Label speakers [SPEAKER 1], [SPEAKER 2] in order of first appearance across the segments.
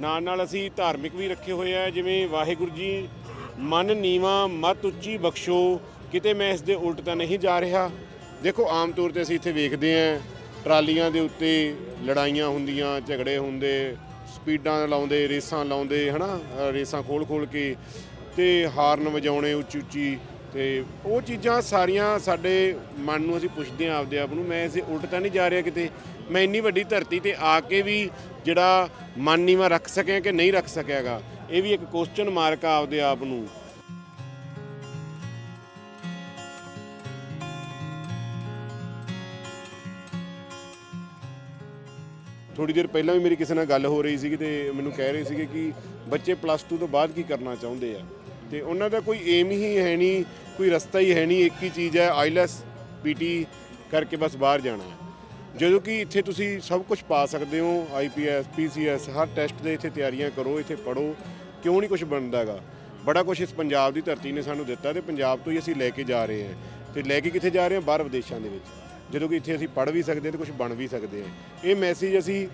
[SPEAKER 1] ਨਾਲ ਨਾਲ ਅਸੀਂ ਧਾਰਮਿਕ ਵੀ ਰੱਖੇ ਹੋਏ ਆ ਜਿਵੇਂ ਵਾਹਿਗੁਰੂ ਜੀ ਮਨ ਨੀਵਾ ਮਤ ਉੱਚੀ ਬਖਸ਼ੋ ਕਿਤੇ ਮੈਂ ਇਸ ਦੇ ਉਲਟ ਤਾਂ ਨਹੀਂ ਜਾ ਰਿਹਾ। ਦੇਖੋ ਆਮ ਤੌਰ ਤੇ ਅਸੀਂ ਇੱਥੇ ਵੇਖਦੇ ਆਂ ਟਰਾਲੀਆਂ ਦੇ ਉੱਤੇ ਲੜਾਈਆਂ ਹੁੰਦੀਆਂ ਝਗੜੇ ਹੁੰਦੇ ਸਪੀਡਾਂ ਲਾਉਂਦੇ ਰੇਸਾਂ ਲਾਉਂਦੇ ਹਨਾ ਅ, ਰੇਸਾਂ ਖੋਲ ਖੋਲ ਕੇ ਤੇ ਹਾਰਨ ਵਜਾਉਣੇ ਉੱਚੀ ਉੱਚੀ ਤੇ ਉਹ ਚੀਜ਼ਾਂ ਸਾਰੀਆਂ ਸਾਡੇ ਮਨ ਨੂੰ ਅਸੀਂ ਪੁੱਛਦੇ ਆਂ ਆਪਦੇ ਆਪ ਨੂੰ ਮੈਂ ਇਸੇ ਉਲਟ ਤਾਂ ਨਹੀਂ ਜਾ ਰਿਹਾ ਕਿਤੇ। ਮੈਂ ਇੰਨੀ ਵੱਡੀ ਧਰਤੀ ਤੇ ਆ ਕੇ ਵੀ ਜਿਹੜਾ ਮਨ ਨੀਵਾ ਰੱਖ ਸਕਿਆ ਕਿ ਨਹੀਂ ਰੱਖ ਸਕਿਆਗਾ, ਇਹ ਵੀ ਇੱਕ ਕੁਐਸਚਨ ਮਾਰਕ ਆ ਆਪਦੇ ਆਪ ਨੂੰ। ਥੋੜੀ ਦੇਰ ਪਹਿਲਾਂ ਵੀ ਮੇਰੀ ਕਿਸੇ ਨਾਲ ਗੱਲ ਹੋ ਰਹੀ ਸੀਗੀ ਤੇ ਮੈਨੂੰ ਕਹਿ ਰਹੇ ਸੀਗੇ ਕਿ ਬੱਚੇ ਪਲੱਸ 2 ਤੋਂ ਬਾਅਦ ਕੀ ਕਰਨਾ ਚਾਹੁੰਦੇ ਆ। ਤੇ ਉਹਨਾਂ ਦਾ ਕੋਈ ਏਮ ਹੀ ਹੈ ਨਹੀਂ ਕੋਈ ਰਸਤਾ ਹੀ ਹੈ ਨਹੀਂ ਇੱਕ ਹੀ ਚੀਜ਼ ਹੈ ਆਈਲੈਸ ਪੀਟੀ ਕਰਕੇ ਬਸ ਬਾਹਰ ਜਾਣਾ ਹੈ। ਜਦੋਂ ਕਿ ਇੱਥੇ ਤੁਸੀਂ ਸਭ ਕੁਝ ਪਾ ਸਕਦੇ ਹੋ ਆਈਪੀਐਸ ਪੀਸੀਐਸ ਹਰ ਟੈਸਟ ਦੇ ਇੱਥੇ ਤਿਆਰੀਆਂ ਕਰੋ, ਇੱਥੇ ਪੜੋ ਕਿਉਂ ਨਹੀਂ ਕੁਝ ਬਣਦਾਗਾ? ਬੜਾ ਕੁਝ ਇਸ ਪੰਜਾਬ ਦੀ ਧਰਤੀ ਨੇ ਸਾਨੂੰ ਦਿੱਤਾ ਤੇ ਪੰਜਾਬ ਤੋਂ ਹੀ ਅਸੀਂ ਲੈ ਕੇ ਜਾ ਰਹੇ ਹਾਂ। ਤੇ ਲੈ ਕੇ ਕਿੱਥੇ ਜਾ ਰਹੇ ਹਾਂ? ਬਾਹਰ ਵਿਦੇਸ਼ਾਂ ਦੇ ਵਿੱਚ। ਜਦੋਂ ਕਿ ਇੱਥੇ ਅਸੀਂ ਪੜ ਵੀ ਸਕਦੇ ਹਾਂ ਤੇ ਕੁਝ ਬਣ ਵੀ ਸਕਦੇ ਹਾਂ। ਇਹ ਮੈਸੇਜ ਅਸੀਂ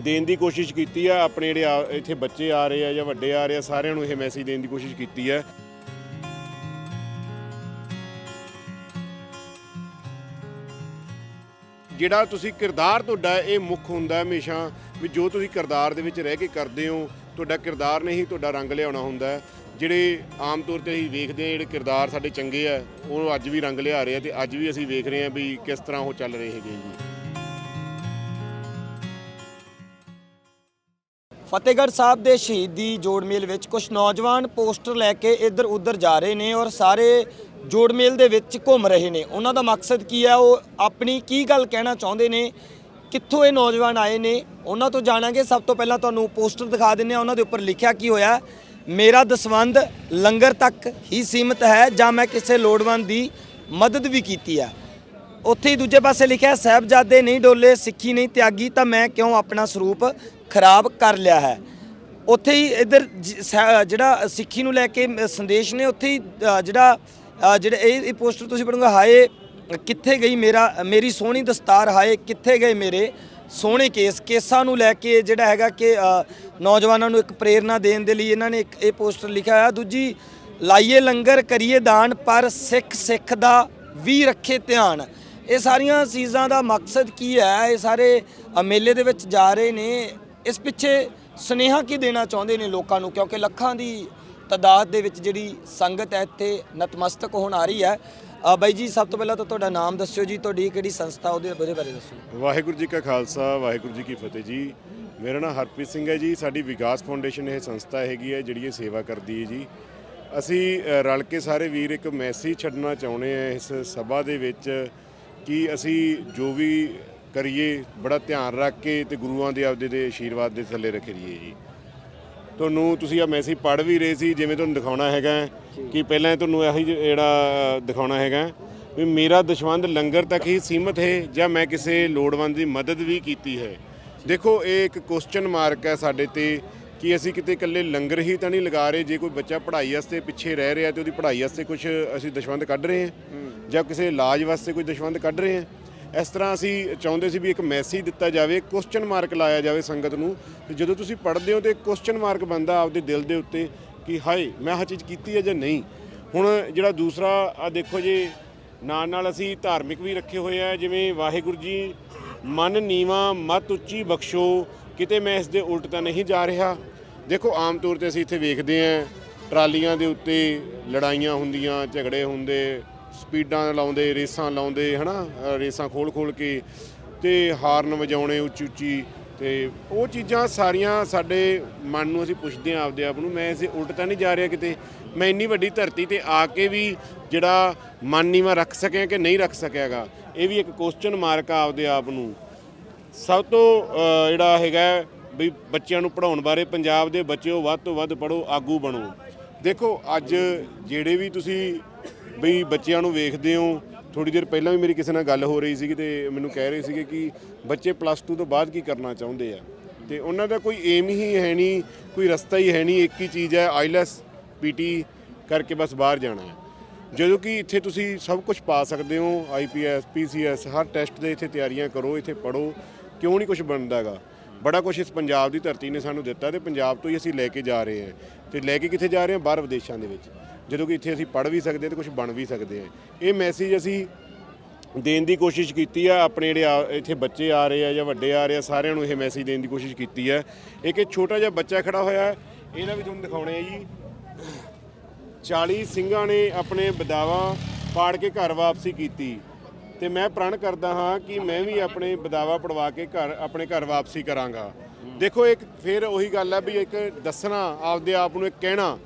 [SPEAKER 1] ਦੇਣ ਦੀ ਕੋਸ਼ਿਸ਼ ਕੀਤੀ ਆ, ਆਪਣੇ ਜਿਹੜੇ ਆ- ਇੱਥੇ ਬੱਚੇ ਆ ਰਹੇ ਆ ਜਾਂ ਵੱਡੇ ਆ ਰਹੇ ਆ, ਸਾਰਿਆਂ ਨੂੰ ਇਹ ਮੈਸੇਜ ਦੇਣ ਦੀ ਕੋਸ਼ਿਸ਼ ਕੀਤੀ ਹੈ ਜਿਹੜਾ ਤੁਸੀਂ ਕਿਰਦਾਰ ਤੁਹਾਡਾ ਇਹ ਮੁੱਖ ਹੁੰਦਾ ਹਮੇਸ਼ਾ ਵੀ ਜੋ ਤੁਸੀਂ ਕਿਰਦਾਰ ਦੇ ਵਿੱਚ ਰਹਿ ਕੇ ਕਰਦੇ ਹੋ, ਤੁਹਾਡਾ ਕਿਰਦਾਰ ਨੇ ਹੀ ਤੁਹਾਡਾ ਰੰਗ ਲਿਆਉਣਾ ਹੁੰਦਾ ਜਿਹੜੇ ਆਮ ਤੌਰ ਤੇ ਅਸੀਂ ਵੇਖਦੇ ਹਾਂ, ਜਿਹੜੇ ਕਿਰਦਾਰ ਸਾਡੇ ਚੰਗੇ ਆ ਉਹ ਅੱਜ ਵੀ ਰੰਗ ਲਿਆ ਰਹੇ ਆ ਤੇ ਅੱਜ ਵੀ ਅਸੀਂ ਵੇਖ ਰਹੇ ਹਾਂ ਵੀ ਕਿਸ ਤਰ੍ਹਾਂ ਉਹ ਚੱਲ ਰਹੇ ਹੈਗੇ ਜੀ।
[SPEAKER 2] ਫਤਿਹਗੜ੍ਹ ਸਾਹਿਬ ਦੇ ਸ਼ਹੀਦੀ ਜੋੜ ਮੇਲ ਵਿੱਚ ਕੁਝ ਨੌਜਵਾਨ ਪੋਸਟਰ ਲੈ ਕੇ ਇੱਧਰ ਉੱਧਰ ਜਾ ਰਹੇ ਨੇ ਔਰ ਸਾਰੇ ਜੋੜ ਮੇਲ ਦੇ ਵਿੱਚ ਘੁੰਮ ਰਹੇ ਨੇ। ਉਹਨਾਂ ਦਾ ਮਕਸਦ ਕੀ ਹੈ ਉਹ ਆਪਣੀ ਕੀ ਗੱਲ ਕਹਿਣਾ ਚਾਹੁੰਦੇ ਨੇ? ਕਿੱਥੋਂ ਇਹ ਨੌਜਵਾਨ ਆਏ ਨੇ? ਉਹਨਾਂ ਤੋਂ ਜਾਣਾਂਗੇ। ਸਭ ਤੋਂ ਪਹਿਲਾਂ ਤੁਹਾਨੂੰ ਪੋਸਟਰ ਦਿਖਾ ਦਿੰਨੇ ਆ ਉਹਨਾਂ ਦੇ ਉੱਪਰ ਲਿਖਿਆ ਕੀ ਹੋਇਆ? ਮੇਰਾ ਦਸਵੰਦ ਲੰਗਰ ਤੱਕ ਹੀ ਸੀਮਿਤ ਹੈ ਜਾਂ ਮੈਂ ਕਿਸੇ ਲੋੜਵੰਦ ਦੀ ਮਦਦ ਵੀ ਕੀਤੀ ਹੈ ਉੱਥੇ ਹੀ ਦੂਜੇ ਪਾਸੇ ਲਿਖਿਆ ਹੈ, ਸਾਹਿਬਜ਼ਾਦੇ ਨਹੀਂ ਡੋਲੇ ਸਿੱਖੀ ਨਹੀਂ ਤਿਆਗੀ ਤਾਂ ਮੈਂ ਕਿਉਂ ਆਪਣਾ ਸਰੂਪ ਖਰਾਬ ਕਰ ਲਿਆ ਹੈ? ਉੱਥੇ ਹੀ ਇਧਰ ਜਿਹੜਾ ਸਿੱਖੀ ਨੂੰ ਲੈ ਕੇ ਸੰਦੇਸ਼ ਨੇ ਉੱਥੇ ਹੀ ਜਿਹੜਾ ਜਿਹੜੇ ਇਹ ਇਹ ਪੋਸਟਰ ਤੁਸੀਂ ਪੜੋਗੇ ਹਾਏ, ਕਿੱਥੇ ਗਈ ਮੇਰਾ, ਮੇਰੀ ਸੋਹਣੀ ਦਸਤਾਰ, ਹਾਏ, ਕਿੱਥੇ ਗਏ ਮੇਰੇ ਸੋਹਣੇ ਕੇਸ, ਕੇਸਾਂ ਨੂੰ ਲੈ ਕੇ ਜਿਹੜਾ ਹੈਗਾ ਕਿ ਨੌਜਵਾਨਾਂ ਨੂੰ ਇੱਕ ਪ੍ਰੇਰਣਾ ਦੇਣ ਦੇ ਲਈ ਇਹਨਾਂ ਨੇ ਇੱਕ ਇਹ ਪੋਸਟਰ ਲਿਖਿਆ ਹੋਇਆ। ਦੂਜੀ, ਲਾਈਏ ਲੰਗਰ, ਕਰੀਏ ਦਾਨ, ਪਰ ਸਿੱਖ ਸਿੱਖ ਦਾ ਵੀ ਰੱਖੇ ਧਿਆਨ। ਇਹ ਸਾਰੀਆਂ ਚੀਜ਼ਾਂ ਦਾ ਮਕਸਦ ਕੀ ਹੈ? ਇਹ ਸਾਰੇ ਮੇਲੇ ਦੇ ਵਿੱਚ ਜਾ ਰਹੇ ਨੇ। ਇਸ ਪਿੱਛੇ ਸੁਨੇਹਾ ਕੀ ਦੇਣਾ ਚਾਹੁੰਦੇ ਨੇ ਲੋਕਾਂ ਨੂੰ? ਕਿਉਂਕਿ ਲੱਖਾਂ ਦੀ ਤਾਦਾਦ ਦੇ ਵਿੱਚ ਜਿਹੜੀ ਸੰਗਤ ਹੈ ਇੱਥੇ ਨਤਮਸਤਕ ਹੋਣ ਆ ਰਹੀ ਹੈ। ਬਾਈ ਜੀ, ਸਭ ਤੋਂ ਪਹਿਲਾਂ ਤਾਂ ਤੁਹਾਡਾ ਨਾਮ ਦੱਸਿਓ ਜੀ, ਤੁਹਾਡੀ ਕਿਹੜੀ ਸੰਸਥਾ, ਉਹਦੇ ਉਹਦੇ ਬਾਰੇ ਦੱਸੋ।
[SPEAKER 1] ਵਾਹਿਗੁਰੂ ਜੀ ਕਾ ਖਾਲਸਾ, ਵਾਹਿਗੁਰੂ ਜੀ ਕੀ ਫਤਿਹ ਜੀ। ਮੇਰਾ ਨਾਮ ਹਰਪ੍ਰੀਤ ਸਿੰਘ ਹੈ ਜੀ, ਸਾਡੀ ਵਿਕਾਸ ਫਾਊਂਡੇਸ਼ਨ ਇਹ ਸੰਸਥਾ ਹੈਗੀ ਹੈ, ਜਿਹੜੀ ਇਹ ਸੇਵਾ ਕਰਦੀ ਹੈ ਜੀ। ਅਸੀਂ ਰਲ ਕੇ ਸਾਰੇ ਵੀਰ ਇੱਕ ਮੈਸੇਜ ਛੱਡਣਾ ਚਾਹੁੰਦੇ ਆ ਇਸ ਸਭਾ ਦੇ ਵਿੱਚ ਕਿ ਅਸੀਂ ਜੋ ਵੀ ਕਰੀਏ, ਬੜਾ ਧਿਆਨ ਰੱਖ ਕੇ ਤੇ ਗੁਰੂਆਂ ਦੇ ਆਪਦੇ ਦੇ ਆਸ਼ੀਰਵਾਦ ਦੇ ਥੱਲੇ ਰੱਖੀਏ ਜੀ। ਤੁਹਾਨੂੰ ਤੁਸੀਂ ਆ ਮੈਸੇਜ ਪੜ੍ਹ ਵੀ ਰਹੇ ਸੀ ਜਿਵੇਂ ਤੁਹਾਨੂੰ ਦਿਖਾਉਣਾ ਹੈਗਾ ਕਿ ਪਹਿਲਾਂ ਤੁਹਾਨੂੰ ਇਹੀ ਜਿਹੜਾ ਦਿਖਾਉਣਾ ਹੈਗਾ ਵੀ ਮੇਰਾ ਦਸ਼ਵੰਦ ਲੰਗਰ ਤੱਕ ਹੀ ਸੀਮਤ ਹੈ ਜਾਂ ਮੈਂ ਕਿਸੇ ਲੋੜਵੰਦ ਦੀ ਮਦਦ ਵੀ ਕੀਤੀ ਹੈ। ਦੇਖੋ ਇਹ ਇੱਕ ਕੁਐਸਚਨ ਮਾਰਕ ਹੈ ਸਾਡੇ ਤੇ ਕਿ ਅਸੀਂ ਕਿਤੇ ਇਕੱਲੇ ਲੰਗਰ ਹੀ ਤਾਂ ਨਹੀਂ ਲਗਾ ਰਹੇ ਜੇ ਕੋਈ ਬੱਚਾ ਪੜ੍ਹਾਈ ਵਾਸਤੇ ਪਿੱਛੇ ਰਹਿ ਰਿਹਾ ਤੇ ਉਹਦੀ ਪੜ੍ਹਾਈ ਵਾਸਤੇ ਕੁਝ ਅਸੀਂ ਦਸ਼ਵੰਦ ਕੱਢ ਰਹੇ ਹਾਂ ਜਾਂ ਕਿਸੇ ਇਲਾਜ ਵਾਸਤੇ ਕੋਈ ਦਸ਼ਵੰਦ ਕੱਢ ਰਹੇ ਹਾਂ। ਇਸ ਤਰ੍ਹਾਂ ਅਸੀਂ ਚਾਹੁੰਦੇ ਸੀ ਵੀ ਇੱਕ ਮੈਸੇਜ ਦਿੱਤਾ ਜਾਵੇ ਕੁਐਸਚਨ ਮਾਰਕ ਲਾਇਆ ਜਾਵੇ ਸੰਗਤ ਨੂੰ। ਤੇ ਜਦੋਂ ਤੁਸੀਂ ਪੜ੍ਹਦੇ ਹੋ ਤੇ ਕੁਐਸਚਨ ਮਾਰਕ ਬੰਦਾ ਆਪਦੇ ਦਿਲ ਦੇ ਉੱਤੇ ਕਿ ਹਾਏ, ਮੈਂ ਆਹ ਚੀਜ਼ ਕੀਤੀ ਹੈ ਜਾਂ ਨਹੀਂ? ਹੁਣ ਜਿਹੜਾ ਦੂਸਰਾ ਆ ਦੇਖੋ ਜੀ, ਨਾਲ ਨਾਲ ਅਸੀਂ ਧਾਰਮਿਕ ਵੀ ਰੱਖੇ ਹੋਏ ਆ, ਜਿਵੇਂ ਵਾਹਿਗੁਰੂ ਜੀ, ਮਨ ਨੀਵਾ, ਮਤ ਉੱਚੀ ਬਖਸ਼ੋ, ਕਿਤੇ ਮੈਂ ਇਸ ਦੇ ਉਲਟ ਤਾਂ ਨਹੀਂ ਜਾ ਰਿਹਾ? ਦੇਖੋ, ਆਮ ਤੌਰ ਤੇ ਅਸੀਂ ਇੱਥੇ ਵੇਖਦੇ ਆਂ ਟਰਾਲੀਆਂ ਦੇ ਉੱਤੇ ਲੜਾਈਆਂ ਹੁੰਦੀਆਂ, ਝਗੜੇ ਹੁੰਦੇ ਸਪੀਡਾਂ ਲਾਉਂਦੇ ਰੇਸਾਂ ਲਾਉਂਦੇ ਹਨਾ ਅ, ਰੇਸਾਂ ਖੋਲ ਖੋਲ ਕੇ ਤੇ ਹਾਰਨ ਵਜਾਉਣੇ ਉੱਚੀ ਉੱਚੀ ਤੇ ਉਹ ਚੀਜ਼ਾਂ ਸਾਰੀਆਂ ਸਾਡੇ ਮਨ ਨੂੰ ਅਸੀਂ ਪੁੱਛਦੇ ਆਂ ਆਪਦੇ ਆਪ ਨੂੰ। ਮੈਂ ਇਸੇ ਉਲਟ ਤਾਂ ਨਹੀਂ ਜਾ ਰਿਹਾ ਕਿਤੇ। ਮੈਂ ਇੰਨੀ ਵੱਡੀ ਧਰਤੀ ਤੇ ਆ ਕੇ ਵੀ ਜਿਹੜਾ ਮਨ ਨੀਵਾ ਰੱਖ ਸਕਿਆ ਕਿ ਨਹੀਂ ਰੱਖ ਸਕਿਆਗਾ ਇਹ ਵੀ ਇੱਕ ਕੁਐਸਚਨ ਮਾਰਕ ਆ ਆਪਦੇ ਆਪ ਨੂੰ। ਸਭ ਤੋਂ ਜਿਹੜਾ ਹੈਗਾ ਵੀ ਬੱਚਿਆਂ ਨੂੰ ਪੜਾਉਣ ਬਾਰੇ ਪੰਜਾਬ ਦੇ ਬੱਚਿਓ ਵੱਧ ਤੋਂ ਵੱਧ ਪੜੋ ਆਗੂ ਬਣੋ। ਦੇਖੋ ਅੱਜ ਜਿਹੜੇ ਵੀ ਤੁਸੀਂ ਬਈ ਬੱਚਿਆਂ ਨੂੰ ਵੇਖਦੇ ਹੋ ਥੋੜੀ ਦੇਰ ਪਹਿਲਾਂ ਵੀ ਮੇਰੀ ਕਿਸੇ ਨਾਲ ਗੱਲ ਹੋ ਰਹੀ ਸੀਗੀ ਤੇ ਮੈਨੂੰ ਕਹਿ ਰਹੇ ਸੀਗੇ ਕਿ ਬੱਚੇ ਪਲੱਸ 2 ਤੋਂ ਬਾਅਦ ਕੀ ਕਰਨਾ ਚਾਹੁੰਦੇ ਆ। ਤੇ ਉਹਨਾਂ ਦਾ ਕੋਈ ਏਮ ਹੀ ਹੈ ਨਹੀਂ, ਕੋਈ ਰਸਤਾ ਹੀ ਹੈ ਨਹੀਂ, ਇੱਕ ਹੀ ਚੀਜ਼ ਹੈ ਆਈਲੈਸ ਪੀਟੀ ਕਰਕੇ ਬਸ ਬਾਹਰ ਜਾਣਾ ਹੈ। ਜਦੋਂ ਕਿ ਇੱਥੇ ਤੁਸੀਂ ਸਭ ਕੁਝ ਪਾ ਸਕਦੇ ਹੋ ਆਈਪੀਐਸ ਪੀਸੀਐਸ ਹਰ ਟੈਸਟ ਦੇ ਇੱਥੇ ਤਿਆਰੀਆਂ ਕਰੋ, ਇੱਥੇ ਪੜੋ ਕਿਉਂ ਨਹੀਂ ਕੁਝ ਬਣਦਾਗਾ ਬੜਾ ਕੁਝ ਇਸ ਪੰਜਾਬ ਦੀ ਧਰਤੀ ਨੇ ਸਾਨੂੰ ਦਿੱਤਾ ਤੇ ਪੰਜਾਬ ਤੋਂ ਹੀ ਅਸੀਂ ਲੈ ਕੇ ਜਾ ਰਹੇ ਹਾਂ। ਤੇ ਲੈ ਕੇ ਕਿੱਥੇ ਜਾ ਰਹੇ ਹਾਂ? ਬਾਹਰ ਵਿਦੇਸ਼ਾਂ ਦੇ ਵਿੱਚ। ਜਦੋਂ ਕਿ ਇੱਥੇ ਅਸੀਂ ਪੜ੍ਹ ਵੀ ਸਕਦੇ ਹਾਂ ਤੇ ਕੁਝ ਬਣ ਵੀ ਸਕਦੇ ਹਾਂ। ਇਹ ਮੈਸੇਜ ਅਸੀਂ ਦੇਣ ਦੀ ਕੋਸ਼ਿਸ਼ ਕੀਤੀ ਆ ਆਪਣੇ ਜਿਹੜੇ ਆ- ਇੱਥੇ ਬੱਚੇ ਆ ਰਹੇ ਆ ਜਾਂ ਵੱਡੇ ਆ ਰਹੇ ਆ ਸਾਰਿਆਂ ਨੂੰ ਇਹ ਮੈਸੇਜ ਦੇਣ ਦੀ ਕੋਸ਼ਿਸ਼ ਕੀਤੀ ਹੈ ਇੱਕ ਇਹ ਛੋਟਾ ਜਿਹਾ ਬੱਚਾ ਖੜਾ ਹੋਇਆ ਹੈ, ਇਹਦਾ ਵੀ ਤੁਹਾਨੂੰ ਦਿਖਾਉਣੇ ਆ ਜੀ। 40 ਸਿੰਘਾਂ ਨੇ ਆਪਣੇ ਬਦਾਵਾ ਪਾੜ ਕੇ ਘਰ ਵਾਪਸੀ ਕੀਤੀ। ਤੇ ਮੈਂ ਪ੍ਰਣ ਕਰਦਾ ਹਾਂ ਕਿ ਮੈਂ ਵੀ ਆਪਣੇ ਬਦਾਵਾ ਪੜਵਾ ਕੇ ਘਰ, ਆਪਣੇ ਘਰ ਵਾਪਸੀ ਕਰਾਂਗਾ। ਦੇਖੋ ਇੱਕ ਫਿਰ ਉਹੀ ਗੱਲ ਹੈ ਵੀ ਇੱਕ ਦੱਸਣਾ, ਆਪਦੇ ਆਪ ਨੂੰ ਇੱਕ ਕਹਿਣਾ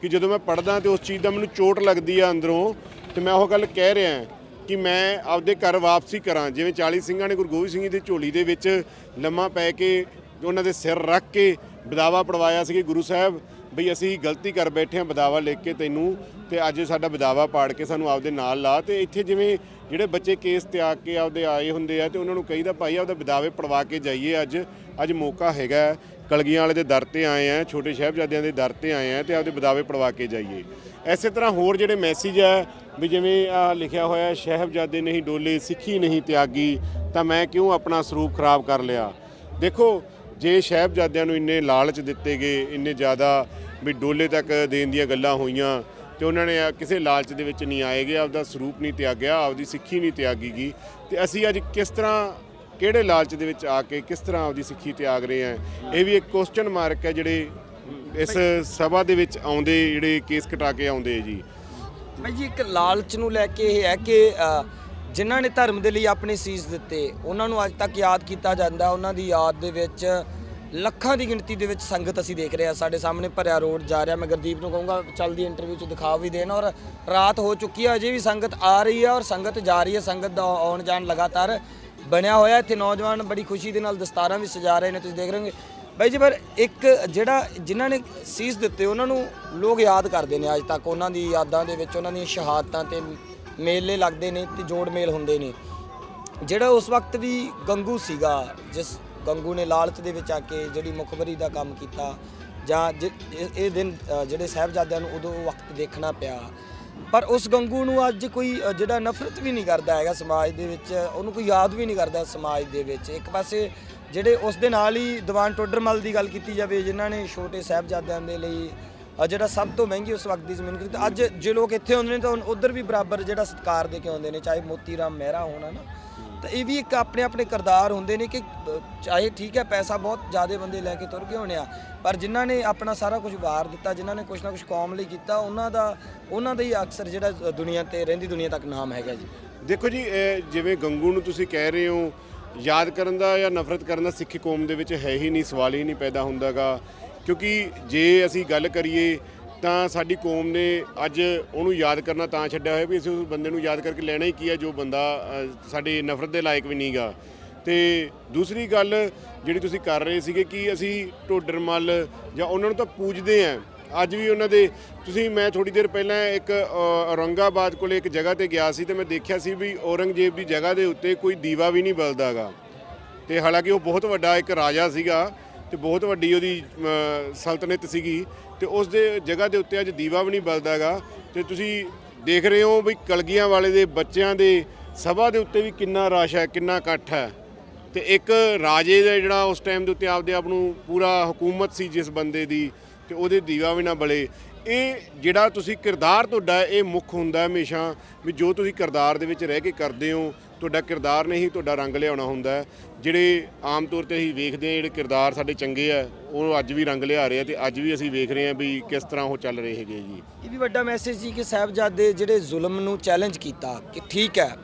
[SPEAKER 1] ਕਿ ਜਦੋਂ ਮੈਂ ਪੜਦਾ ਤੇ ਉਸ ਚੀਜ਼ ਦਾ ਮੈਨੂੰ ਚੋਟ ਲੱਗਦੀ ਆ ਅੰਦਰੋਂ, ਤੇ ਮੈਂ ਉਹ ਗੱਲ ਕਹਿ ਰਿਹਾ ਕਿ ਮੈਂ ਆਪਦੇ ਘਰ ਵਾਪਸੀ ਕਰਾਂ। ਜਿਵੇਂ 40 ਸਿੰਘਾਂ ਨੇ ਗੁਰੂ ਗੋਬਿੰਦ ਸਿੰਘ ਜੀ ਦੀ ਝੋਲੀ ਦੇ ਵਿੱਚ ਲੰਮਾ ਪੈ ਕੇ, ਉਹਨਾਂ ਦੇ ਸਿਰ ਰੱਖ ਕੇ ਬਦਾਵਾ ਪੜਵਾਇਆ ਸੀ ਕਿ ਗੁਰੂ ਸਾਹਿਬ ਬਈ ਅਸੀਂ ਗਲਤੀ ਕਰ ਬੈਠੇ ਹਾਂ ਬਦਾਵਾ ਲਿਖ ਕੇ ਤੈਨੂੰ ਤੇ ਅੱਜ ਸਾਡਾ ਬਦਾਵਾ ਪਾੜ ਕੇ ਸਾਨੂੰ ਆਪਦੇ ਨਾਲ ਲਾ ਤੇ ਇੱਥੇ ਜਿਵੇਂ ਜਿਹੜੇ ਬੱਚੇ ਕੇਸ ਤਿਆਗ ਕੇ ਆਪਦੇ ਆਏ ਹੁੰਦੇ ਆ ਤੇ ਉਹਨਾਂ ਨੂੰ ਕਹੀਦਾ ਭਾਈ ਆਪਦੇ ਬਦਾਵੇ ਪੜਵਾ ਕੇ ਜਾਈਏ ਅੱਜ। ਅੱਜ ਮੌਕਾ ਹੈਗਾ ਕਲਗੀਆਂ ਵਾਲੇ ਦੇ ਦਰ ਤੇ ਆਏ ਆ ਛੋਟੇ ਸਾਹਿਬਜ਼ਾਦਿਆਂ ਦੇ ਦਰ ਤੇ ਆਏ ਆ ਤੇ ਆਪਦੇ ਬਦਾਵੇ ਪੜਵਾ ਕੇ ਜਾਈਏ। ਐਸੇ ਤਰ੍ਹਾਂ ਹੋਰ ਜਿਹੜੇ ਮੈਸੇਜ ਹੈ ਵੀ ਜਿਵੇਂ ਆ ਲਿਖਿਆ ਹੋਇਆ ਹੈ, ਸਾਹਿਬਜ਼ਾਦੇ ਨਹੀਂ ਡੋਲੇ ਸਿੱਖੀ ਨਹੀਂ ਤਿਆਗੀ ਤਾਂ ਮੈਂ ਕਿਉਂ ਆਪਣਾ ਸਰੂਪ ਖਰਾਬ ਕਰ ਲਿਆ? ਦੇਖੋ ਜੇ ਸਾਹਿਬਜ਼ਾਦਿਆਂ ਨੂੰ ਇੰਨੇ ਲਾਲਚ ਦਿੱਤੇ ਗਏ, ਇੰਨੇ ਜ਼ਿਆਦਾ ਵੀ ਡੋਲੇ ਤੱਕ ਦੇਣ ਦੀਆਂ ਗੱਲਾਂ ਹੋਈਆਂ ਤੇ ਉਹਨਾਂ ਨੇ ਕਿਸੇ ਲਾਲਚ ਦੇ ਵਿੱਚ ਨਹੀਂ ਆਏਗੇ ਆਪਦਾ ਸਰੂਪ ਨਹੀਂ ਤਿਆਗਿਆ, ਆਪਦੀ ਸਿੱਖੀ ਨਹੀਂ ਤਿਆਗੀ ਗਈ ਤੇ ਅਸੀਂ ਅੱਜ ਕਿਸ ਤਰ੍ਹਾਂ, ਕਿਹੜੇ ਲਾਲਚ ਦੇ ਵਿੱਚ ਆ ਕੇ ਕਿਸ ਤਰ੍ਹਾਂ ਆਪਦੀ ਸਿੱਖੀ ਤਿਆਗ ਰਹੇ ਆ ਇਹ ਵੀ ਇੱਕ ਕੁਐਸਚਨ ਮਾਰਕ ਹੈ ਜਿਹੜੇ ਇਸ ਸਭਾ ਦੇ ਵਿੱਚ ਆਉਂਦੇ, ਜਿਹੜੇ ਕੇਸ ਕਟਾ ਕੇ ਆਉਂਦੇ ਜੀ।
[SPEAKER 2] ਭਾਈ ਜੀ, ਇੱਕ ਲਾਲਚ ਨੂੰ ਲੈ ਕੇ ਇਹ ਹੈ ਕਿ ਜਿਨ੍ਹਾਂ ਨੇ ਧਰਮ ਦੇ ਲਈ ਆਪਣੇ ਸੀਸ ਦਿੱਤੇ, ਉਹਨਾਂ ਨੂੰ ਅੱਜ ਤੱਕ ਯਾਦ ਕੀਤਾ ਜਾਂਦਾ। ਉਹਨਾਂ ਦੀ ਯਾਦ ਦੇ ਵਿੱਚ ਲੱਖਾਂ ਦੀ ਗਿਣਤੀ ਦੇ ਵਿੱਚ ਸੰਗਤ ਅਸੀਂ ਦੇਖ ਰਹੇ ਹਾਂ। ਸਾਡੇ ਸਾਹਮਣੇ ਭਰਿਆ ਰੋਡ ਜਾ ਰਿਹਾ। ਮੈਂ ਗੁਰਦੀਪ ਨੂੰ ਕਹੂੰਗਾ, ਚੱਲਦੀ ਇੰਟਰਵਿਊ 'ਚ ਦਿਖਾ ਵੀ ਦੇਣ। ਔਰ ਰਾਤ ਹੋ ਚੁੱਕੀ ਹੈ, ਅਜੇ ਵੀ ਸੰਗਤ ਆ ਰਹੀ ਹੈ ਔਰ ਸੰਗਤ ਜਾ ਰਹੀ ਹੈ। ਸੰਗਤ ਦਾ ਆਉਣ ਜਾਣ ਲਗਾਤਾਰ ਬਣਿਆ ਹੋਇਆ ਇੱਥੇ ਨੌਜਵਾਨ ਬੜੀ ਖੁਸ਼ੀ ਦੇ ਨਾਲ ਦਸਤਾਰਾਂ ਵੀ ਸਜਾ ਰਹੇ ਨੇ, ਤੁਸੀਂ ਦੇਖ ਰਹੇ ਹੋਗੇ। ਬਾਈ ਜੀ, ਪਰ ਇੱਕ ਜਿਹੜਾ ਜਿਨ੍ਹਾਂ ਨੇ ਸੀਸ ਦਿੱਤੇ, ਉਹਨਾਂ ਨੂੰ ਲੋਕ ਯਾਦ ਕਰਦੇ ਨੇ ਅੱਜ ਤੱਕ। ਉਹਨਾਂ ਦੀ ਯਾਦਾਂ ਦੇ ਵਿੱਚ, ਉਹਨਾਂ ਦੀਆਂ ਸ਼ਹਾਦਤਾਂ ਤੇ ਮੇਲੇ ਲੱਗਦੇ ਨੇ ਤੇ ਜੋੜ ਮੇਲ ਹੁੰਦੇ ਨੇ। ਜਿਹੜਾ ਉਸ ਵਕਤ ਵੀ ਗੰਗੂ ਸੀਗਾ, ਜਿਸ ਗੰਗੂ ਨੇ ਲਾਲਚ ਦੇ ਵਿੱਚ ਆ ਕੇ ਜਿਹੜੀ ਮੁਖਬਰੀ ਦਾ ਕੰਮ ਕੀਤਾ, ਜਾਂ ਜਿ- ਇਹ ਦਿਨ ਜਿਹੜੇ ਸਾਹਿਬਜ਼ਾਦਿਆਂ ਨੂੰ ਉਦੋਂ ਵਕਤ ਦੇਖਣਾ ਪਿਆ। ਪਰ ਉਸ ਗੰਗੂ ਨੂੰ ਅੱਜ ਕੋਈ ਜਿਹੜਾ ਨਫ਼ਰਤ ਵੀ ਨਹੀਂ ਕਰਦਾ ਹੈਗਾ ਸਮਾਜ ਦੇ ਵਿੱਚ, ਉਹਨੂੰ ਕੋਈ ਯਾਦ ਵੀ ਨਹੀਂ ਕਰਦਾ ਸਮਾਜ ਦੇ ਵਿੱਚ। ਇੱਕ ਪਾਸੇ ਜਿਹੜੇ ਉਸ ਦੇ ਨਾਲ ਹੀ ਦੀਵਾਨ ਟੋਡਰਮਲ ਦੀ ਗੱਲ ਕੀਤੀ ਜਾਵੇ, ਜਿਨ੍ਹਾਂ ਨੇ ਛੋਟੇ ਸਾਹਿਬਜ਼ਾਦਿਆਂ ਦੇ ਲਈ ਜਿਹੜਾ ਸਭ ਤੋਂ ਮਹਿੰਗੀ ਉਸ ਵਕਤ ਦੀ ਜ਼ਮੀਨ ਖਰੀਦੀ ਅੱਜ ਜੇ ਲੋਕ ਇੱਥੇ ਆਉਂਦੇ ਨੇ ਤਾਂ ਉਧਰ ਵੀ ਬਰਾਬਰ ਜਿਹੜਾ ਸਤਿਕਾਰ ਦੇ ਕੇ ਆਉਂਦੇ ਨੇ ਚਾਹੇ ਮੋਤੀ ਰਾਮ ਮਹਿਰਾ ਹੋਣਾ ਨਾ ਤਾਂ ਇਹ ਵੀ ਇੱਕ ਆਪਣੇ ਆਪਣੇ ਕਿਰਦਾਰ ਹੁੰਦੇ ਨੇ ਕਿ ਚਾਹੇ ਠੀਕ ਹੈ ਪੈਸਾ ਬਹੁਤ ਜ਼ਿਆਦਾ ਬੰਦੇ ਲੈ ਕੇ ਤੁਰ ਗਏ ਹੋਣੇ ਆ ਪਰ ਜਿਨ੍ਹਾਂ ਨੇ ਆਪਣਾ ਸਾਰਾ ਕੁਝ ਵਾਰ ਦਿੱਤਾ ਜਿਨ੍ਹਾਂ ਨੇ ਕੁਝ ਨਾ ਕੁਝ ਕੌਮ ਲਈ ਕੀਤਾ ਉਹਨਾਂ ਦਾ ਉਹਨਾਂ ਦਾ ਹੀ ਅਕਸਰ ਜਿਹੜਾ ਅ, ਦੁਨੀਆ ਤੇ ਰਹਿੰਦੀ ਦੁਨੀਆ ਤੱਕ ਨਾਮ ਹੈਗਾ ਜੀ।
[SPEAKER 1] ਦੇਖੋ ਜੀ ਜਿਵੇਂ ਗੰਗੂ ਨੂੰ ਤੁਸੀਂ ਕਹਿ ਰਹੇ ਹੋ ਯਾਦ ਕਰਨ ਦਾ ਜਾਂ ਨਫ਼ਰਤ ਕਰਨ ਦਾ ਸਿੱਖ ਕੌਮ ਦੇ ਵਿੱਚ ਹੈ ਹੀ ਨਹੀਂ ਸਵਾਲ ਹੀ ਨਹੀਂ ਪੈਦਾ ਹੁੰਦਾਗਾ। ਕਿਉਂਕਿ ਜੇ ਅਸੀਂ ਗੱਲ ਕਰੀਏ ਤਾਂ ਸਾਡੀ ਕੌਮ ਨੇ ਅੱਜ ਉਹਨੂੰ ਯਾਦ ਕਰਨਾ ਤਾਂ ਛੱਡਿਆ ਹੋਇਆ ਵੀ ਅਸੀਂ ਉਸ ਬੰਦੇ ਨੂੰ ਯਾਦ ਕਰਕੇ ਲੈਣਾ ਹੀ ਕੀ ਹੈ ਜੋ ਬੰਦਾ ਸਾਡੇ ਨਫ਼ਰਤ ਦੇ ਲਾਇਕ ਵੀ ਨਹੀਂਗਾ ਤੇ ਦੂਸਰੀ ਗੱਲ ਜਿਹੜੀ ਤੁਸੀਂ ਕਰ ਰਹੇ ਸੀਗੇ ਕਿ ਅਸੀਂ ਢੋਡਰਮਲ ਜਾਂ ਉਹਨਾਂ ਨੂੰ ਤਾਂ ਪੂਜਦੇ ਆਂ। ਅੱਜ ਵੀ ਉਹਨਾਂ ਦੇ, ਤੁਸੀਂ, ਮੈਂ ਥੋੜੀ ਦੇਰ ਪਹਿਲਾਂ ਇੱਕ ਔਰੰਗਾਬਾਦ ਕੋਲੇ ਇੱਕ ਜਗ੍ਹਾ ਤੇ ਗਿਆ ਸੀ ਤੇ ਮੈਂ ਦੇਖਿਆ ਸੀ ਵੀ ਔਰੰਗਜ਼ੇਬ ਦੀ ਜਗ੍ਹਾ ਦੇ ਉੱਤੇ ਕੋਈ ਦੀਵਾ ਵੀ ਨਹੀਂ ਬਲਦਾਗਾ। ਤੇ ਹਾਲਾਂਕਿ ਉਹ ਬਹੁਤ ਵੱਡਾ ਇੱਕ ਰਾਜਾ ਸੀਗਾ ਤੇ ਬਹੁਤ ਵੱਡੀ ਉਹਦੀ ਸਲਤਨਤ ਸੀਗੀ ਤੇ ਉਸ ਦੇ ਜਗ੍ਹਾ ਦੇ ਉੱਤੇ ਅੱਜ ਦੀਵਾ ਵੀ ਨਹੀਂ ਬਲਦਾ ਹੈਗਾ ਤੇ ਤੁਸੀਂ ਦੇਖ ਰਹੇ ਹੋ ਵੀ ਕਲਗੀਆਂ ਵਾਲੇ ਦੇ ਬੱਚਿਆਂ ਦੇ ਸਭਾ ਦੇ ਉੱਤੇ ਵੀ ਕਿੰਨਾ ਰਸ਼ ਹੈ, ਕਿੰਨਾ ਇਕੱਠ ਹੈ। ਤੇ ਇੱਕ ਰਾਜੇ ਦਾ ਜਿਹੜਾ ਉਸ ਟਾਈਮ ਦੇ ਉੱਤੇ ਆਪਦੇ ਆਪ ਨੂੰ ਪੂਰਾ ਹਕੂਮਤ ਸੀ ਜਿਸ ਬੰਦੇ ਦੀ ਤੇ ਉਹਦੇ ਦੀਵਾ ਵੀ ਨਾ ਬਲੇ। ਇਹ ਜਿਹੜਾ ਤੁਸੀਂ ਕਿਰਦਾਰ ਤੁਹਾਡਾ ਇਹ ਮੁੱਖ ਹੁੰਦਾ ਹਮੇਸ਼ਾ ਵੀ ਜੋ ਤੁਸੀਂ ਕਿਰਦਾਰ ਦੇ ਵਿੱਚ ਰਹਿ ਕੇ ਕਰਦੇ ਹੋ ਤੁਹਾਡਾ ਕਿਰਦਾਰ ਨੇ ਹੀ ਤੁਹਾਡਾ ਰੰਗ ਲਿਆਉਣਾ ਹੁੰਦਾ ਹੈ। ਜਿਹੜੇ ਆਮ ਤੌਰ ਤੇ ਅਸੀਂ ਵੇਖਦੇ ਹਾਂ, ਜਿਹੜੇ ਕਿਰਦਾਰ ਸਾਡੇ ਚੰਗੇ ਆ, ਉਹ ਅੱਜ ਵੀ ਰੰਗ ਲਿਆ ਰਹੇ ਆ ਤੇ ਅੱਜ ਵੀ ਅਸੀਂ ਵੇਖ ਰਹੇ ਹਾਂ ਵੀ ਕਿਸ ਤਰ੍ਹਾਂ ਉਹ ਚੱਲ ਰਹੇ ਹੈਗੇ ਜੀ।
[SPEAKER 2] ਇਹ ਵੀ ਵੱਡਾ ਮੈਸੇਜ ਸੀ ਕਿ ਸਾਹਿਬਜ਼ਾਦੇ ਜਿਹੜੇ ਜ਼ੁਲਮ ਨੂੰ ਚੈਲੰਜ ਕੀਤਾ ਕਿ ਠੀਕ ਹੈ,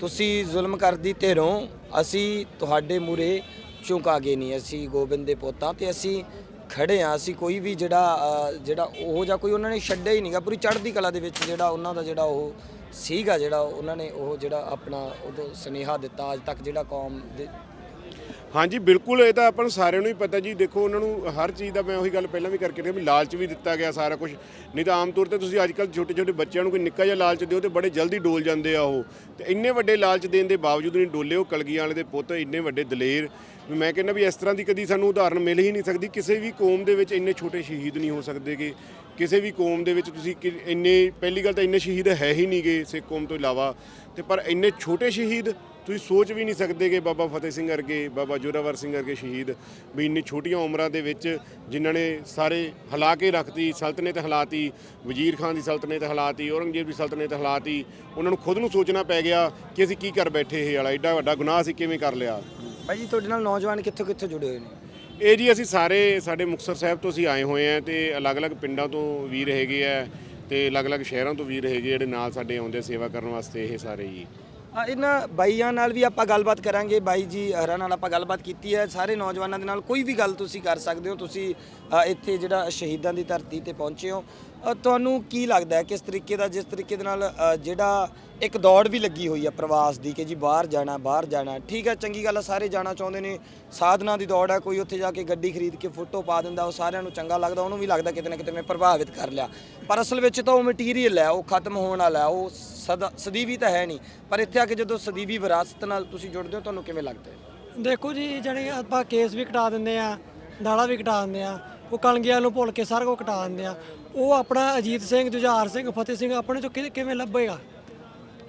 [SPEAKER 2] ਤੁਸੀਂ ਜ਼ੁਲਮ ਕਰਦੀ ਧਿਰੋਂ ਅਸੀਂ ਤੁਹਾਡੇ ਮੂਰੇ ਝੁਕਾ ਗਏ ਨਹੀਂ, ਅਸੀਂ ਗੋਬਿੰਦ ਦੇ ਪੋਤਾਂ ਤੇ ਅਸੀਂ ਖੜੇ ਆ ਅਸੀਂ ਕੋਈ ਵੀ ਜਿਹੜਾ ਜਿਹੜਾ ਉਹ ਜਾਂ ਕੋਈ ਉਹਨਾਂ ਨੇ ਛੱਡਿਆ ਹੀ ਨਹੀਂਗਾ ਪੂਰੀ ਚੜ੍ਹਦੀ ਕਲਾ ਦੇ ਵਿੱਚ ਜਿਹੜਾ ਉਹਨਾਂ ਦਾ ਜਿਹੜਾ ਉਹ ਸੀਗਾ ਜਿਹੜਾ ਉਹਨਾਂ ਨੇ ਉਹ ਜਿਹੜਾ ਆਪਣਾ ਉਦੋਂ ਸੁਨੇਹਾ ਦਿੱਤਾ, ਅੱਜ ਤੱਕ ਜਿਹੜਾ ਕੌਮ ਦੇ
[SPEAKER 1] ਹਾਂਜੀ, ਬਿਲਕੁਲ ਇਹ ਤਾਂ ਆਪਾਂ ਨੂੰ ਸਾਰਿਆਂ ਨੂੰ ਹੀ ਪਤਾ ਜੀ। ਦੇਖੋ, ਉਹਨਾਂ ਨੂੰ ਹਰ ਚੀਜ਼ ਦਾ ਮੈਂ ਉਹੀ ਗੱਲ ਪਹਿਲਾਂ ਵੀ ਕਰਕੇ ਰਿਹਾ ਵੀ ਲਾਲਚ ਵੀ ਦਿੱਤਾ ਗਿਆ ਸਾਰਾ ਕੁਝ ਨਹੀਂ ਤਾਂ ਆਮ ਤੌਰ ਤੇ ਤੁਸੀਂ ਅੱਜ ਕੱਲ੍ਹ ਛੋਟੇ ਛੋਟੇ ਬੱਚਿਆਂ ਨੂੰ ਕੋਈ ਨਿੱਕਾ ਜਿਹਾ ਲਾਲਚ ਦਿਓ ਤੇ ਬੜੇ ਜਲਦੀ ਡੋਲ ਜਾਂਦੇ ਆ ਉਹ। ਤੇ ਇੰਨੇ ਵੱਡੇ ਲਾਲਚ ਦੇਣ ਦੇ ਬਾਵਜੂਦ ਨਹੀਂ ਡੋਲੇ ਉਹ ਕਲਗੀਆਂ ਵਾਲੇ ਦੇ ਪੁੱਤ, ਇੰਨੇ ਵੱਡੇ ਦਲੇਰ। ਵੀ ਮੈਂ ਕਹਿੰਦਾ ਵੀ ਇਸ ਤਰ੍ਹਾਂ ਦੀ ਕਦੀ ਸਾਨੂੰ ਉਦਾਹਰਨ ਮਿਲ ਹੀ ਨਹੀਂ ਸਕਦੀ। ਕਿਸੇ ਵੀ ਕੌਮ ਦੇ ਵਿੱਚ ਇੰਨੇ ਛੋਟੇ ਸ਼ਹੀਦ ਨਹੀਂ ਹੋ ਸਕਦੇਗੇ। ਕਿਸੇ ਵੀ ਕੌਮ ਦੇ ਵਿੱਚ ਤੁਸੀਂ ਕਿ- ਇੰਨੇ, ਪਹਿਲੀ ਗੱਲ ਤਾਂ ਇੰਨੇ ਸ਼ਹੀਦ ਹੈ ਹੀ ਨਹੀਂਗੇ ਸਿੱਖ ਕੌਮ ਤੋਂ ਇਲਾਵਾ, ਤੇ ਪਰ ਇੰਨੇ ਛੋਟੇ ਸ਼ਹੀਦ ਤੁਸੀਂ ਸੋਚ ਵੀ ਨਹੀਂ ਸਕਦੇ ਕਿ ਬਾਬਾ ਫਤਿਹ ਸਿੰਘ ਵਰਗੇ, ਬਾਬਾ ਜੋਰਾਵਰ ਸਿੰਘ ਵਰਗੇ ਸ਼ਹੀਦ ਵੀ ਇੰਨੀ ਛੋਟੀਆਂ ਉਮਰਾਂ ਦੇ ਵਿੱਚ ਜਿਨ੍ਹਾਂ ਨੇ ਸਾਰੇ ਹਿਲਾ ਕੇ ਰੱਖਤੀ, ਸਲਤਨਤ ਹਿਲਾਤੀ, ਵਜ਼ੀਰ ਖਾਨ ਦੀ ਸਲਤਨਤ ਹਿਲਾਤੀ, ਔਰੰਗਜ਼ੇਬ ਦੀ ਸਲਤਨਤ ਹਿਲਾਤੀ, ਉਹਨਾਂ ਨੂੰ ਖੁਦ ਨੂੰ ਸੋਚਣਾ ਪੈ ਗਿਆ ਕਿ ਅਸੀਂ ਕੀ ਕਰ ਬੈਠੇ ਇਹ ਵਾਲਾ ਐਡਾ ਵੱਡਾ ਗੁਨਾਹ ਅਸੀਂ ਕਿਵੇਂ ਕਰ ਲਿਆ?
[SPEAKER 2] ਭਾਈ ਜੀ, ਤੁਹਾਡੇ ਨਾਲ ਨੌਜਵਾਨ ਕਿੱਥੋਂ ਕਿੱਥੋਂ ਜੁੜੇ ਹੋਏ ਨੇ?
[SPEAKER 1] ਇਹ ਜੀ ਅਸੀਂ ਸਾਰੇ ਸਾਡੇ ਮੁਕਤਸਰ ਸਾਹਿਬ ਤੋਂ ਅਸੀਂ ਆਏ ਹੋਏ ਆ ਤੇ ਅਲੱਗ-ਅਲੱਗ ਪਿੰਡਾਂ ਤੋਂ ਵੀਰ ਹੈਗੇ ਆ ਤੇ ਅਲੱਗ-ਅਲੱਗ ਸ਼ਹਿਰਾਂ ਤੋਂ ਵੀਰ ਹੈਗੇ ਜਿਹੜੇ ਨਾਲ ਸਾਡੇ ਆਉਂਦੇ ਸੇਵਾ ਕਰਨ ਵਾਸਤੇ ਇਹ ਸਾਰੇ ਜੀ।
[SPEAKER 2] ਇਹਨਾਂ ਬਾਈਆਂ ਨਾਲ ਵੀ ਆਪਾਂ ਗੱਲਬਾਤ ਕਰਾਂਗੇ। ਬਾਈ ਜੀ ਹਰਾਂ ਨਾਲ ਆਪਾਂ ਗੱਲਬਾਤ ਕੀਤੀ ਹੈ। ਸਾਰੇ ਨੌਜਵਾਨਾਂ ਦੇ ਨਾਲ ਕੋਈ ਵੀ ਗੱਲ ਤੁਸੀਂ ਕਰ ਸਕਦੇ ਹੋ। ਤੁਸੀਂ ਇੱਥੇ ਜਿਹੜਾ ਸ਼ਹੀਦਾਂ ਦੀ ਧਰਤੀ ਤੇ ਪਹੁੰਚੇ ਹੋ। ਤੁਹਾਨੂੰ ਕੀ ਲੱਗਦਾ ਹੈ ਕਿਸ ਤਰੀਕੇ ਦਾ ਜਿਸ ਤਰੀਕੇ ਦੇ ਨਾਲ ਅ, ਜਿਹੜਾ ਇੱਕ ਦੌੜ ਵੀ ਲੱਗੀ ਹੋਈ ਹੈ ਪ੍ਰਵਾਸ ਦੀ ਕਿ ਜੀ ਬਾਹਰ ਜਾਣਾ ਬਾਹਰ ਜਾਣਾ ਠੀਕ ਹੈ ਚੰਗੀ ਗੱਲ ਹੈ ਸਾਰੇ ਜਾਣਾ ਚਾਹੁੰਦੇ ਨੇ ਸਾਧਨਾ ਦੀ ਦੌੜ ਹੈ ਕੋਈ ਉੱਥੇ ਜਾ ਕੇ ਗੱਡੀ ਖਰੀਦ ਕੇ ਫੋਟੋ ਪਾ ਦਿੰਦਾ ਉਹ ਸਾਰਿਆਂ ਨੂੰ ਚੰਗਾ ਲੱਗਦਾ ਉਹਨੂੰ ਵੀ ਲੱਗਦਾ ਕਿਤੇ ਨਾ ਕਿਤੇ ਮੈਂ ਪ੍ਰਭਾਵਿਤ ਕਰ ਲਿਆ। ਪਰ ਅਸਲ ਵਿੱਚ ਤਾਂ ਉਹ ਮਟੀਰੀਅਲ ਹੈ ਉਹ ਖਤਮ ਹੋਣ ਵਾਲਾ ਹੈ ਉਹ ਸਦਾ ਸਦੀਵੀ ਤਾਂ ਹੈ ਨਹੀਂ। ਪਰ ਇੱਥੇ ਆ ਕੇ ਜਦੋਂ ਸਦੀਵੀ ਵਿਰਾਸਤ ਨਾਲ ਤੁਸੀਂ ਜੁੜਦੇ ਹੋ ਤੁਹਾਨੂੰ ਕਿਵੇਂ ਲੱਗਦਾ ਹੈ?
[SPEAKER 3] ਦੇਖੋ ਜੀ ਜਿਹੜੇ ਆਪਾਂ ਕੇਸ ਵੀ ਕਟਾ ਦਿੰਦੇ ਆ ਦਾੜਾ ਵੀ ਕਟਾ ਦਿੰਦੇ ਆ ਉਹ ਕਲਗੀਆਂ ਨੂੰ ਭੁੱਲ ਕੇ ਸਾਰਾ ਕੁਝ ਕਟਾ ਦਿੰਦੇ ਆ ਉਹ ਆਪਣਾ ਅਜੀਤ ਸਿੰਘ ਜੁਝਾਰ ਸਿੰਘ ਫਤਿਹ ਸਿੰਘ ਆਪਣੇ ਚੋਂ ਕਿ- ਕਿਵੇਂ ਲੱਭੇਗਾ?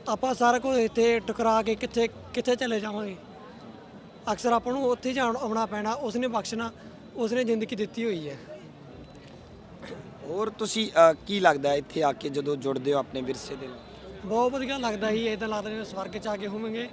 [SPEAKER 3] ਆਪਾਂ ਸਾਰਾ ਕੁਝ ਇੱਥੇ ਟਕਰਾ ਕੇ ਕਿੱਥੇ ਕਿੱਥੇ ਚਲੇ ਜਾਵਾਂਗੇ? ਅਕਸਰ ਆਪਾਂ ਨੂੰ ਉੱਥੇ ਜਾਣ ਆਉਣਾ ਪੈਣਾ ਉਸਨੇ ਬਖਸ਼ਣਾ ਉਸਨੇ ਜ਼ਿੰਦਗੀ ਦਿੱਤੀ ਹੋਈ ਹੈ।
[SPEAKER 2] ਹੋਰ ਤੁਸੀਂ ਅ, ਕੀ ਲੱਗਦਾ ਇੱਥੇ ਆ ਕੇ ਜਦੋਂ ਜੁੜਦੇ ਹੋ ਆਪਣੇ ਵਿਰਸੇ ਦੇ ਨਾਲ?
[SPEAKER 3] ਬਹੁਤ ਵਧੀਆ ਲੱਗਦਾ ਸੀ ਇਦਾਂ ਲੱਗਦਾ ਜਿਵੇਂ ਸਵਰਗ ਚ ਆ ਕੇ ਹੋਵਾਂਗੇ।